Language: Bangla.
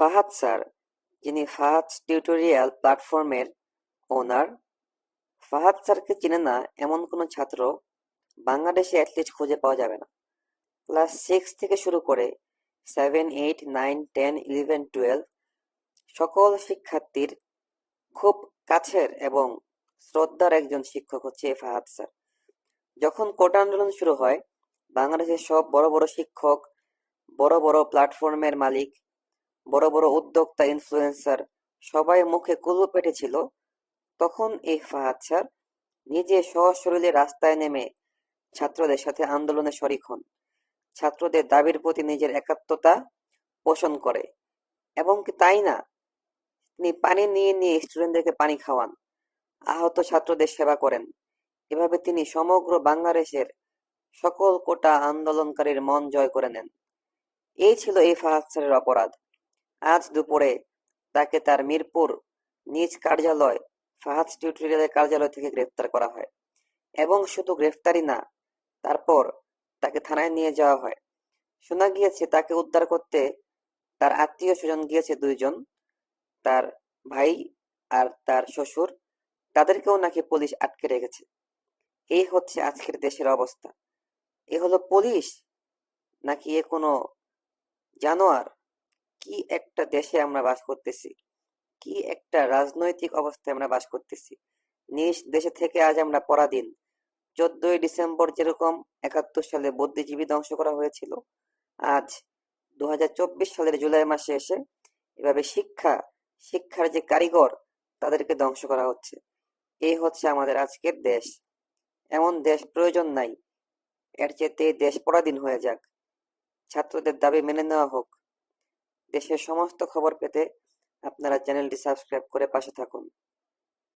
ফাহাদ স্যার, যিনি ফাহাদ টিউটোরিয়াল প্ল্যাটফর্মের ওনার। ফাহাদ স্যারকে চিনে না, এমন কোনো ছাত্র বাংলাদেশে অ্যাটলিস্ট খুঁজে পাওয়া যাবে না। ক্লাস সিক্স থেকে শুরু করে seven, eight, nine, ten, eleven, twelve সকল শিক্ষার্থীর খুব কাছের এবং শ্রদ্ধার একজন শিক্ষক হচ্ছে ফাহাদ স্যার। যখন কোটা আন্দোলন শুরু হয়, বাংলাদেশের সব বড় বড় শিক্ষক, বড় বড় প্ল্যাটফর্মের মালিক বড় বড় উদ্যোক্তা ইনফ্লুয়েন্সার সবাই মুখে কুলু পেটেছিল। তখন এই ফাহাদ স্যার নিজে সশরীরে রাস্তায় নেমে ছাত্রদের সাথে আন্দোলনে শরিক হন। ছাত্রদের দাবির প্রতি নিজের একাত্মতা পোষণ করে। এবং কি তাই না? তিনি পানি নিয়ে নিয়ে স্টুডেন্টদেরকে পানি খাওয়ান। আহত ছাত্রদের সেবা করেন। এভাবে তিনি সমগ্র বাংলাদেশের সকল কোটা আন্দোলনকারীর মন জয় করে নেন। এই ছিল এই ফাহাদ স্যারের অপরাধ। আজ দুপুরে তাকে তার মিরপুর নিজ কার্যালয় ফাহাদ টিউটোরিয়ালের কার্যালয় থেকে গ্রেফতার করা হয় এবং শুধু গ্রেফতারই না, তারপর তাকে থানায় নিয়ে যাওয়া হয়। শোনা গিয়েছে তাকে উদ্ধার করতে তার আত্মীয় স্বজন গিয়েছে দুইজন, তার ভাই আর তার শ্বশুর, তাদেরকেও নাকি পুলিশ আটকে রেখেছে। এই হচ্ছে আজকের দেশের অবস্থা। এ হলো পুলিশ নাকি এ কোনো জানোয়ার? কি একটা দেশে আমরা বাস করতেছি? কি একটা রাজনৈতিক অবস্থায় আমরা বাস করতেছি? নিজ দেশে থেকে আজ আমরা পরাধীন। চোদ্দই ডিসেম্বর যেরকম একাত্তর সালে বুদ্ধিজীবী ধ্বংস করা হয়েছিল, আজ দু হাজার চব্বিশ সালের জুলাই মাসে এসে এভাবে শিক্ষা, শিক্ষার যে কারিগর, তাদেরকে ধ্বংস করা হচ্ছে। এই হচ্ছে আমাদের আজকের দেশ। এমন দেশ প্রয়োজন নাই। এর চেয়ে দেশ পরাধীন হয়ে যাক। ছাত্রদের দাবি মেনে নেওয়া হোক। দেশের সমস্ত খবর পেতে আপনারা চ্যানেলটি সাবস্ক্রাইব করে পাশে থাকুন।